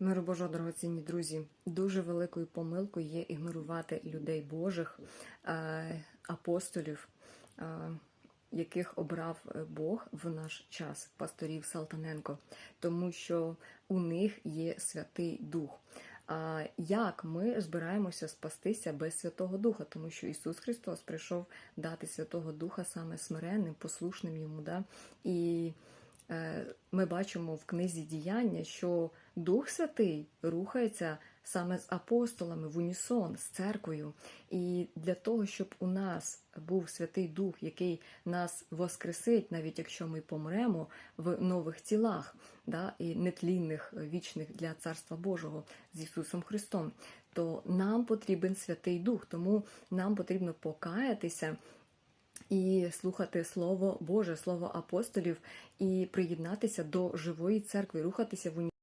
Миру Божого, дорогоцінні друзі, дуже великою помилкою є ігнорувати людей Божих, е, апостолів, е, яких обрав е, Бог в наш час, пасторів Салтаненко, тому що у них є Святий Дух. А як ми збираємося спастися без Святого Духа, тому що Ісус Христос прийшов дати Святого Духа саме смиренним, послушним йому. Да? І ми бачимо в книзі діяння, що Дух Святий рухається саме з апостолами в унісон, з церквою. І для того, щоб у нас був Святий Дух, який нас воскресить, навіть якщо ми помремо в нових тілах, да, і нетлінних, вічних для Царства Божого з Ісусом Христом, то нам потрібен Святий Дух, тому нам потрібно покаятися і слухати Слово Боже, Слово апостолів, і приєднатися до живої церкви, рухатися в уні.